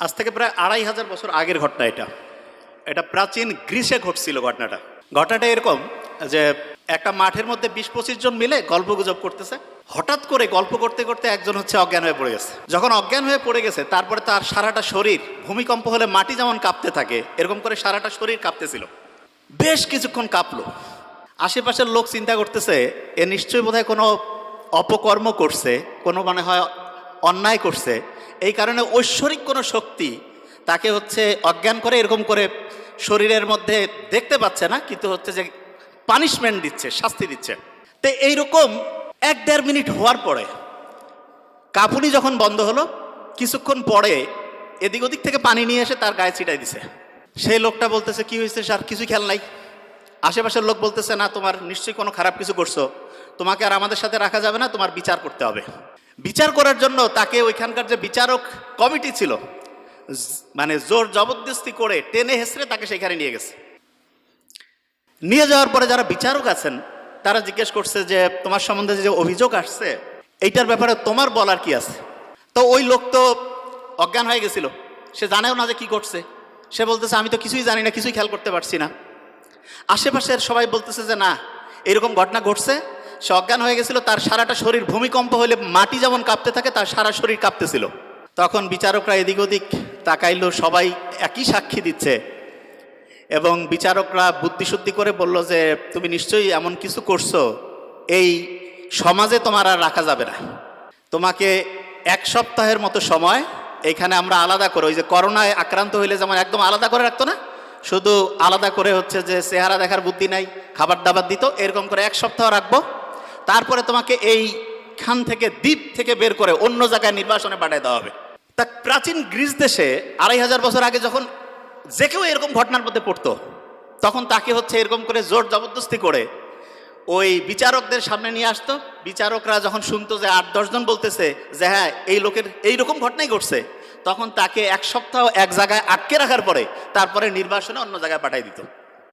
আজ থেকে প্রায় আড়াই হাজার বছর আগের ঘটনা এটা। এটা প্রাচীন গ্রীসে ঘটছিল ঘটনাটা। ঘটনাটা এরকম যে একটা মাঠের মধ্যে বিশ পঁচিশ জন মিলে গল্প গুজব করতেছে। হঠাৎ করে গল্প করতে করতে একজন হচ্ছে অজ্ঞান হয়ে পড়ে গেছে। যখন অজ্ঞান হয়ে পড়ে গেছে, তারপরে তার সারাটা শরীর ভূমিকম্প হলে মাটি যেমন কাঁপতে থাকে, এরকম করে সারাটা শরীর কাঁপতেছিল। বেশ কিছুক্ষণ কাঁপলো। আশেপাশের লোক চিন্তা করতেছে, এ নিশ্চয়ই বোধহয় কোনো অপকর্ম করছে, কোনো মানে হয় অন্যায় করছে। এই কারণে ঐশ্বরিক কোনো শক্তি তাকে হচ্ছে অজ্ঞান করে এরকম করে শরীরের মধ্যে দেখতে পাচ্ছে না, কিন্তু হচ্ছে যে পানিশমেন্ট দিচ্ছে, শাস্তি দিচ্ছে। তো এইরকম এক দেড় মিনিট হওয়ার পরে কাপুনি যখন বন্ধ হলো, কিছুক্ষণ পরে এদিক ওদিক থেকে পানি নিয়ে এসে তার গায়ে ছিটাই দিছে। সেই লোকটা বলতেছে, কি হয়েছে স্যার? কিছু খেয়াল নাই? আশেপাশের লোক বলতেছে, না, তোমার নিশ্চয়ই কোনো খারাপ কিছু করছ তোমাকে আর আমাদের সাথে রাখা যাবে না, তোমার বিচার করতে হবে। বিচার করার জন্য তাকে ওইখানকার যে বিচারক কমিটি ছিল মানে জোর জবরদস্তি করে টেনে হেসড়ে তাকে সেখানে নিয়ে গেছে। নিয়ে যাওয়ার পরে যারা বিচারক আছেন, তারা জিজ্ঞেস করছে যে, তোমার সম্বন্ধে যে অভিযোগ আসছে, এইটার ব্যাপারে তোমার বলার কি আছে? তো ওই লোক তো অজ্ঞান হয়ে গেছিল। সে জানেও না যে কি করছে সে বলতেছে, আমি তো কিছুই জানি না, কিছুই খেয়াল করতে পারছি না। আশেপাশের সবাই বলতেছে যে, না, এরকম ঘটনা ঘটছে সে অজ্ঞান হয়ে গেছিল, তার সারাটা শরীর ভূমিকম্প হলে মাটি যেমন কাঁপতে থাকে, তার সারা শরীর কাঁপতেছিল। তখন বিচারকরা এদিক ওদিক তাকাইলো, সবাই একই সাক্ষী দিচ্ছে। এবং বিচারকরা বুদ্ধিশুদ্ধি করে বলল যে, তুমি নিশ্চয়ই এমন কিছু করছ, এই সমাজে তোমার আর রাখা যাবে না। তোমাকে এক সপ্তাহের মতো সময় এখানে আমরা আলাদা করে, ওই যে করোনায় আক্রান্ত হইলে যেমন একদম আলাদা করে রাখতো না, শুধু আলাদা করে হচ্ছে যে, চেহারা দেখার বুদ্ধি নাই, খাবার দাবার দিত, এরকম করে এক সপ্তাহ রাখব তারপরে তোমাকে এইখান থেকে দ্বীপ থেকে বের করে অন্য জায়গায় নির্বাসনে পাঠিয়ে দেওয়া হবে। তা প্রাচীন গ্রিস দেশে আড়াই হাজার বছর আগে যখন যে কেউ এরকম ঘটনার মধ্যে পড়তো, তখন তাকে হচ্ছে এরকম করে জোর জবরদস্তি করে ওই বিচারকদের সামনে নিয়ে আসতো। বিচারকরা যখন শুনতো যে আট দশজন বলতেছে যে হ্যাঁ এই লোকের এই রকম ঘটনাই ঘটছে, তখন তাকে এক সপ্তাহ এক জায়গায় আটকে রাখার পরে তারপরে নির্বাসনে অন্য জায়গায় পাঠিয়ে দিত।